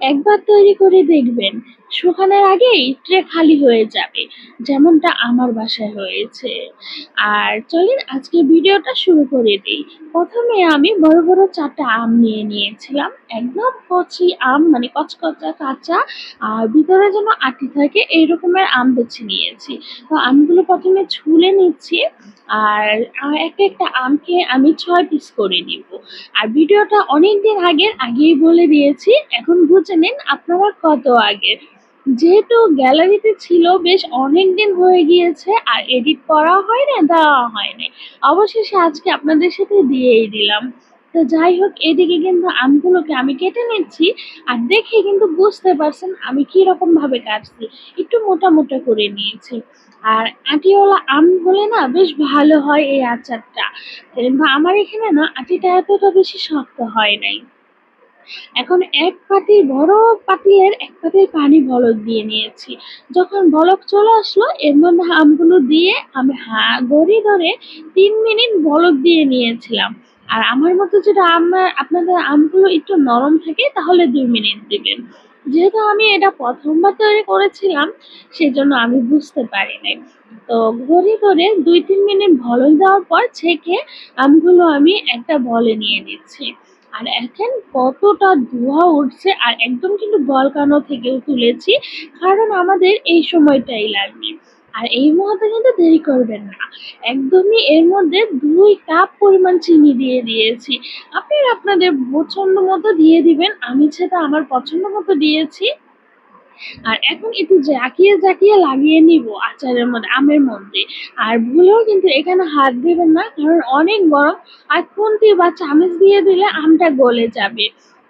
একবার তৈরি করে দেখবেন। শুকানোর আগেই ট্রে খালি হয়ে যাবে, যেমনটা আমার বাসায় হয়েছে। আর চলেন আজকে ভিডিওটা শুরু করে দিই। প্রথমে আমি বড় বড় চারটা আম নিয়ে নিয়েছিলাম। একদম কচি আম মানে কচকচা, কাঁচা, আর ভিতরে যেন আটি থাকে, এই রকমের আম বেছে নিয়েছি। তো আমগুলো প্রথমে ছুলে নিচ্ছি, আর একটা একটা আমকে আমি ছয় পিস করে নিব। আর ভিডিওটা অনেক দিন আগের, আগেই বলে দিয়েছি, এখন বুঝে নিন আপনারা কত আগের। যেহেতু গ্যালারিতে ছিল, বেশ অনেক দিন হয়ে গিয়েছে, আর এডিট করা হয় না দেওয়া হয় নাই। অবশেষে আজকে আপনাদের সাথে দিয়েই দিলাম। তো যাই হোক, এদিকে কিন্তু আমগুলোকে আমি কেটে নিচ্ছি, আর দেখে কিন্তু বুঝতে পারছেন আমি কি রকম ভাবে কাটছি। একটু মোটা মোটা করে নিয়েছি। আর আটিওয়ালা আম হলে না বেশ ভালো হয় এই আচারটা। আমার এখানে না আটিটা এতটা বেশি শক্ত হয় নাই। এখন এক পাতি বড় পাতিলের এক পাতিল পানি বলক দিয়ে নিয়েছি। যখন বলক চলে আসলো, এর মধ্যে আমগুলো দিয়ে আমি হা গড়ি ধরে তিন মিনিট বলক দিয়ে নিয়েছিলাম। আর আমার মতো যদি আমার আপনাদের আমগুলো একটু নরম থাকে, তাহলে দুই মিনিট দিবেন। যেহেতু আমি এটা প্রথমবার তৈরি করেছিলাম, সেজন্য আমি বুঝতে পারি নাই। তো ঘড়ি ধরে দুই তিন মিনিট বলক দেওয়ার পর ছেঁকে আমগুলো আমি একটা বলে নিয়ে নিচ্ছি। আর এখন কতটা ধোঁয়া উঠছে আর একদম কিন্তু বলকানো থেকেও তুলেছি, কারণ আমাদের এই সময়টাই লাগবে। আর এই মুহূর্তে কিন্তু দেরি করবেন না। একদমই এর মধ্যে দুই কাপ পরিমাণ চিনি দিয়ে দিয়েছি। আপনি আপনাদের পছন্দ মতো দিয়ে দিবেন, আমি সেটা আমার পছন্দ মতো দিয়েছি। আর এখন একটু জাকিয়ে জাকিয়ে লাগিয়ে নিব আচারের মধ্যে, আমের মধ্যে। আর ভুলেও কিন্তু এখানে হাত দিবেন না, কারণ অনেক গরম আর খুন্তি বা চামচ দিয়ে দিলে আমটা গলে যাবে।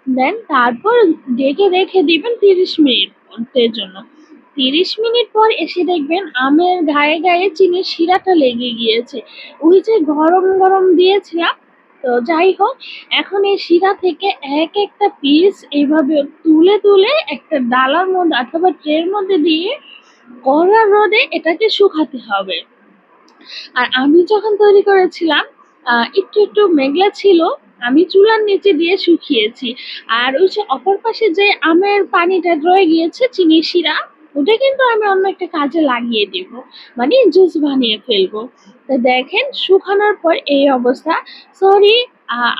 দেন তারপর ডেকে রেখে দিবেন তিরিশ মিনিটের জন্য। তিরিশ মিনিট পর এসে দেখবেন আমের গায়ে গায়ে চিনির শিরাটা লেগে গিয়েছে। ওই যে গরম গরম দিয়েছিলাম তো যাই হোক, এখন এই শিরা থেকে এক একটা পিস এইভাবে তুলে তুলে একটা ডালার মধ্যে অথবা ট্রের মধ্যে দিয়ে কড়া রোদে এটাকে শুকাতে হবে। আর আমি যখন তৈরি করেছিলাম একটু একটু মেঘলা ছিল, আমি চুলার নিচে দিয়ে শুকিয়েছি। আর ওই যে অপর পাশে যে আমের পানিটা রয়ে গিয়েছে চিনি শিরা ওটা কিন্তু আমি অন্য একটা কাজে লাগিয়ে দেব। মানে জুস বানিয়ে ফেলব। তো দেখেন, শুকানোর পর এই অবস্থা। সরি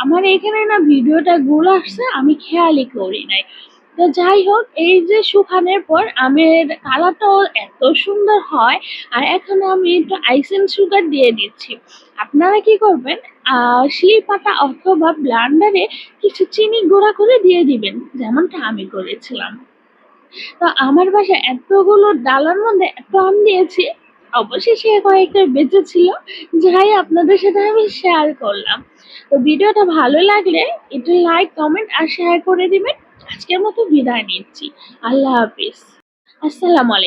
আমার এখানে না ভিডিওটা গোল আসছে, আমি খেয়ালই করি নাই। তো যাই হোক, এই যে শুকানোর পর আমের কালারটাও এত সুন্দর হয়, আর এখানে আমি একটু আইসেন সুগার দিয়ে দিচ্ছি। আপনারা কি করবেন শিল পাতা অথবা ব্লান্ডারে কিছু চিনি গুঁড়া করে দিয়ে দিবেন, যেমনটা আমি করেছিলাম। তো আমার বাসায় এতগুলো ডালার মধ্যে এত আম দিয়েছি, অবশেষে কয়েকটা বেঁচে ছিল যাই আপনাদের সাথে আমি শেয়ার করলাম। তো ভিডিওটা ভালো লাগলে একটু লাইক কমেন্ট আর শেয়ার করে দিবেন। আজকের মতো বিদায় নিচ্ছি। আল্লাহ হাফিজ। আসসালামু আলাইকুম।